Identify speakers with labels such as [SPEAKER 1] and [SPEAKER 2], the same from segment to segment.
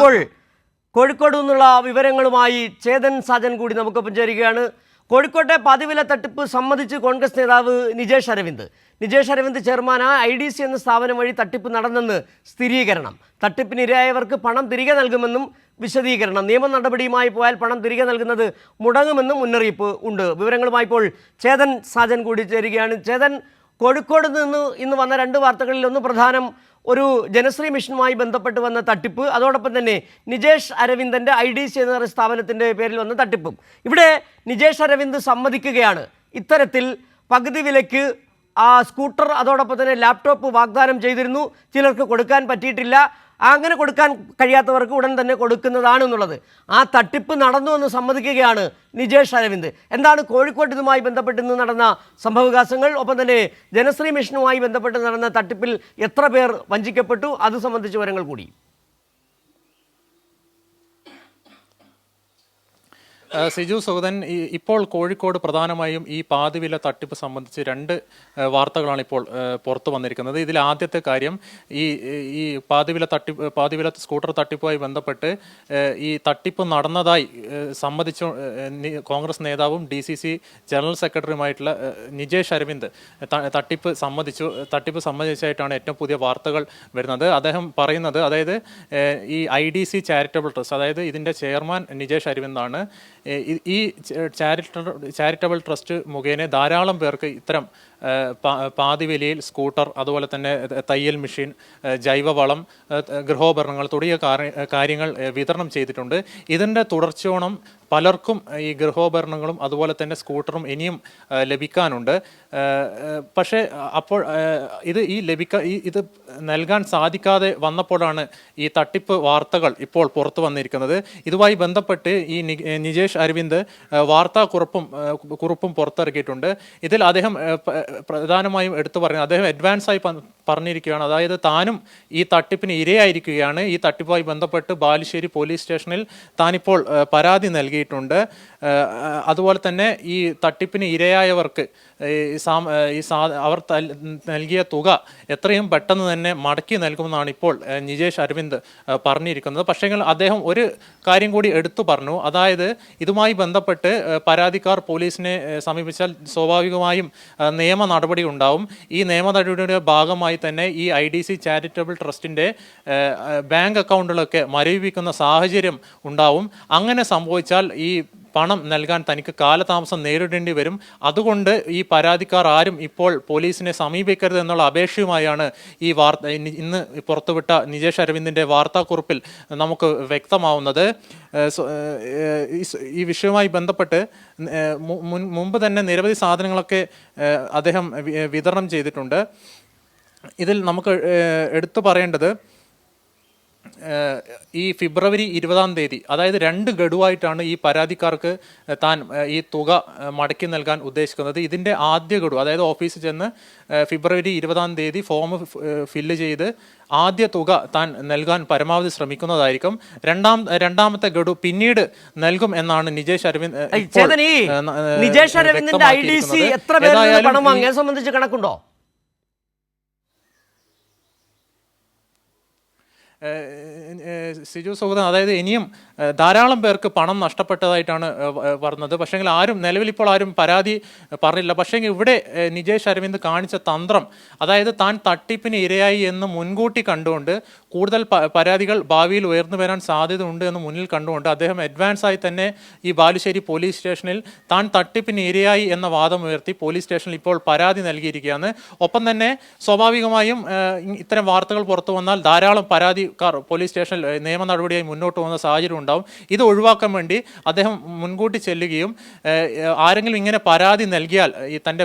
[SPEAKER 1] ഇപ്പോൾ കോഴിക്കോട് നിന്നുള്ള വിവരങ്ങളുമായി ചേതൻ സാജൻ കൂടി നമുക്കൊപ്പം ചേരുകയാണ്. കോഴിക്കോട്ടെ പതിവില തട്ടിപ്പ് സംബന്ധിച്ച് കോൺഗ്രസ് നേതാവ് Nijesh Aravind. Nijesh Aravind chairman I D C എന്ന സ്ഥാപനം വഴി തട്ടിപ്പ് നടന്നെന്ന് സ്ഥിരീകരണം. തട്ടിപ്പിനിരയായവർക്ക് പണം തിരികെ നൽകുമെന്നും വിശദീകരണം. നിയമ നടപടിയുമായി പോയാൽ പണം തിരികെ നൽകുന്നത് മുടങ്ങുമെന്നും മുന്നറിയിപ്പ് ഉണ്ട്. വിവരങ്ങളുമായി ഇപ്പോൾ ചേതൻ സാജൻ കൂടി ചേരുകയാണ്. ചേതൻ കോഴിക്കോട് നിന്ന് ഇന്ന് വന്ന രണ്ട് വാർത്തകളിൽ ഒന്ന് പ്രധാനം ഒരു ജനശ്രീ മിഷനുമായി ബന്ധപ്പെട്ട് വന്ന തട്ടിപ്പ് അതോടൊപ്പം തന്നെ നിജേഷ് അരവിന്ദന്റെ ഐ ഡി സി എന്ന സ്ഥാപനത്തിന്റെ പേരിൽ വന്ന തട്ടിപ്പും. ഇവിടെ നിജേഷ് അരവിന്ദ് സമ്മതിക്കുകയാണ്. ഇത്തരത്തിൽ പകുതി വിലയ്ക്ക് സ്കൂട്ടർ അതോടൊപ്പം തന്നെ ലാപ്ടോപ്പ് വാഗ്ദാനം ചെയ്തിരുന്നു. ചിലർക്ക് കൊടുക്കാൻ പറ്റിയിട്ടില്ല. അങ്ങനെ കൊടുക്കാൻ കഴിയാത്തവർക്ക് ഉടൻ തന്നെ കൊടുക്കുന്നതാണ് എന്നുള്ളത്. ആ തട്ടിപ്പ് നടന്നു എന്ന് സമ്മതിക്കുകയാണ് നിജേഷ് അരവിന്ദ്. എന്താണ് കോഴിക്കോട് ഇതുമായി ബന്ധപ്പെട്ട് ഇന്ന് നടന്ന സംഭവവികാസങ്ങൾ? ഒപ്പം തന്നെ ജനശ്രീ മിഷനുമായി ബന്ധപ്പെട്ട് നടന്ന തട്ടിപ്പിൽ എത്ര പേർ വഞ്ചിക്കപ്പെട്ടു? അത് സംബന്ധിച്ച വിവരങ്ങൾ കൂടി
[SPEAKER 2] ആ, സിജു സുഗതൻ ഇപ്പോൾ കോഴിക്കോട് പ്രധാനമായും ഈ പാതിവില തട്ടിപ്പ് സംബന്ധിച്ച് രണ്ട് വാർത്തകളാണ് ഇപ്പോൾ പുറത്തു വന്നിരിക്കുന്നത്. ഇതിൽ ആദ്യത്തെ കാര്യം ഈ ഈ പാതിവില തട്ടിപ്പ് പാതിവില സ്കൂട്ടർ തട്ടിപ്പുമായി ബന്ധപ്പെട്ട് ഈ തട്ടിപ്പ് നടന്നതായി സംബന്ധിച്ച് കോൺഗ്രസ് നേതാവും ഡി സി സി ജനറൽ സെക്രട്ടറിയുമായിട്ടുള്ള നിജേഷ് അരവിന്ദ് തട്ടിപ്പ് സമ്മതിച്ചു തട്ടിപ്പ് സമ്മതിച്ചായിട്ടാണ് ഏറ്റവും പുതിയ വാർത്തകൾ വരുന്നത്. അദ്ദേഹം പറയുന്നത് അതായത് ഈ I D C charitable trust അതായത് ഇതിന്റെ ചെയർമാൻ നിജേഷ് അരവിന്ദാണ് ഈ- ചാരിറ്റബിൾ ട്രസ്റ്റ് മുഖേന ധാരാളം പേർക്ക് ഇത്തരം പാതിവലിയിൽ സ്കൂട്ടർ അതുപോലെ തന്നെ തയ്യൽ മെഷീൻ ജൈവവളം ഗൃഹോപകരണങ്ങൾ തുടങ്ങിയ കാര്യങ്ങൾ വിതരണം ചെയ്തിട്ടുണ്ട്. ഇതിന്റെ തുടർച്ചയോണം പലർക്കും ഈ ഗൃഹോപകരണങ്ങളും അതുപോലെ തന്നെ സ്കൂട്ടറും ഇനിയും ലഭിക്കാനുണ്ട്. പക്ഷേ അപ്പോൾ ഇത് ഈ ലഭിക്ക ഇത് നൽകാൻ സാധിക്കാതെ വന്നപ്പോഴാണ് ഈ തട്ടിപ്പ് വാർത്തകൾ ഇപ്പോൾ പുറത്തു വന്നിരിക്കുന്നത്. ഇതുമായി ബന്ധപ്പെട്ട് ഈ നി- നിജേഷ് അരവിന്ദ് വാർത്താ കുറപ്പും കുറിപ്പും പുറത്തിറക്കിയിട്ടുണ്ട്. ഇതിൽ അദ്ദേഹം പ്രധാനമായും എടുത്തു പറയുന്നത് അദ്ദേഹം അഡ്വാൻസായി പറഞ്ഞിരിക്കുകയാണ്. അതായത് താനും ഈ തട്ടിപ്പിന് ഇരയായിരിക്കുകയാണ്. ഈ തട്ടിപ്പുമായി ബന്ധപ്പെട്ട് ബാലുശ്ശേരി പോലീസ് സ്റ്റേഷനിൽ താനിപ്പോൾ പരാതി നൽകിയിട്ടുണ്ട്. അതുപോലെ തന്നെ ഈ തട്ടിപ്പിന് ഇരയായവർക്ക് ഈ സാം അവർ നൽകിയ തുക എത്രയും പെട്ടെന്ന് തന്നെ മടക്കി നൽകുമെന്നാണ് ഇപ്പോൾ നിജേഷ് അരവിന്ദ് പറഞ്ഞിരിക്കുന്നത്. പക്ഷേങ്കിൽ അദ്ദേഹം ഒരു കാര്യം കൂടി എടുത്തു പറഞ്ഞു. അതായത് ഇതുമായി ബന്ധപ്പെട്ട് പരാതിക്കാർ പോലീസിനെ സമീപിച്ചാൽ സ്വാഭാവികമായും നിയമ നടപടി ഉണ്ടാവും. ഈ നിയമ നടപടിയുടെ ഭാഗമായി തന്നെ ഈ ഐ ഡി സി ചാരിറ്റബിൾ ട്രസ്റ്റിന്റെ ബാങ്ക് അക്കൗണ്ടുകളൊക്കെ മരവിപ്പിക്കുന്ന സാഹചര്യം ഉണ്ടാവും. അങ്ങനെ സംഭവിച്ചാൽ ഈ പണം നൽകാൻ തനിക്ക് കാലതാമസം നേരിടേണ്ടി വരും. അതുകൊണ്ട് ഈ പരാതിക്കാർ ആരും ഇപ്പോൾ പോലീസിനെ സമീപിക്കരുത് എന്നുള്ള അപേക്ഷയുമായാണ് ഈ വാർത്ത ഇന്ന് പുറത്തുവിട്ട നിജേഷ് അരവിന്ദിന്റെ വാർത്താക്കുറിപ്പിൽ നമുക്ക് വ്യക്തമാവുന്നത്. ഈ വിഷയവുമായി ബന്ധപ്പെട്ട് മുൻപ് തന്നെ നിരവധി സാധനങ്ങളൊക്കെ അദ്ദേഹം വിതരണം ചെയ്തിട്ടുണ്ട്. ഇതിൽ നമുക്ക് എടുത്തു പറയേണ്ടത് ഈ ഫെബ്രുവരി ഇരുപതാം തീയതി അതായത് രണ്ട് ഗഡുവായിട്ടാണ് ഈ പരാതിക്കാർക്ക് താൻ ഈ തുക മടക്കി നൽകാൻ ഉദ്ദേശിക്കുന്നത്. ഇതിന്റെ ആദ്യ ഗഡു അതായത് ഓഫീസിൽ ചെന്ന് ഫിബ്രുവരി ഇരുപതാം തീയതി ഫോം ഫില്ല് ചെയ്ത് ആദ്യ തുക താൻ നൽകാൻ പരമാവധി ശ്രമിക്കുന്നതായിരിക്കും. രണ്ടാം രണ്ടാമത്തെ ഗഡു പിന്നീട് നൽകും എന്നാണ് നിജേഷ് അരവിന്ദ്
[SPEAKER 1] നിജേഷ് അരവിന്ദിന്റെ ഐ ഡി സി എത്ര
[SPEAKER 2] പേര്
[SPEAKER 1] പണം സംബന്ധിച്ച് കണക്കുണ്ടോ?
[SPEAKER 2] സിജു സൗദ അതായത് ഇനിയും ധാരാളം പേർക്ക് പണം നഷ്ടപ്പെട്ടതായിട്ടാണ് പറഞ്ഞത്. പക്ഷേങ്കിൽ ആരും നിലവിൽ ഇപ്പോൾ ആരും പരാതി പറഞ്ഞില്ല. പക്ഷേ ഇവിടെ നിജേഷ് അരവിന്ദ് കാണിച്ച തന്ത്രം അതായത് താൻ തട്ടിപ്പിന് ഇരയായി എന്ന് മുൻകൂട്ടി കണ്ടുകൊണ്ട് കൂടുതൽ പരാതികൾ ഭാവിയിൽ ഉയർന്നു വരാൻ സാധ്യത ഉണ്ട് എന്ന് മുന്നിൽ കണ്ടുകൊണ്ട് അദ്ദേഹം അഡ്വാൻസ് ആയി തന്നെ ഈ ബാലുശ്ശേരി പോലീസ് സ്റ്റേഷനിൽ താൻ തട്ടിപ്പിന് ഇരയായി എന്ന വാദം ഉയർത്തി പോലീസ് സ്റ്റേഷനിൽ ഇപ്പോൾ പരാതി നൽകിയിരിക്കുകയാണ്. ഒപ്പം തന്നെ സ്വാഭാവികമായും ഇത്തരം വാർത്തകൾ പുറത്തു വന്നാൽ ധാരാളം പരാതിക്കാർ പോലീസ് സ്റ്റേഷനിൽ നിയമ നടപടിയായി മുന്നോട്ട് പോകുന്ന സാഹചര്യം ഉണ്ടാവും. ഇത് ഒഴിവാക്കാൻ വേണ്ടി അദ്ദേഹം മുൻകൂട്ടി ചെല്ലുകയും ആരെങ്കിലും ഇങ്ങനെ പരാതി നൽകിയാൽ ഈ തന്റെ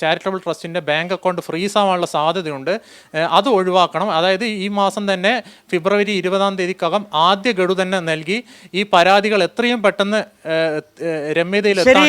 [SPEAKER 2] ചാരിറ്റബിൾ ട്രസ്റ്റിന്റെ ബാങ്ക് അക്കൗണ്ട് ഫ്രീസ് ആവാനുള്ള സാധ്യതയുണ്ട്. അത് ഒഴിവാക്കണം. അതായത് ഈ മാസം തന്നെ ഫെബ്രുവരി ഇരുപതാം തീയതിക്കകം ആദ്യ ഗഡു തന്നെ നൽകി ഈ പരാതികൾ എത്രയും പെട്ടെന്ന് രമ്യതയിലെത്താൻ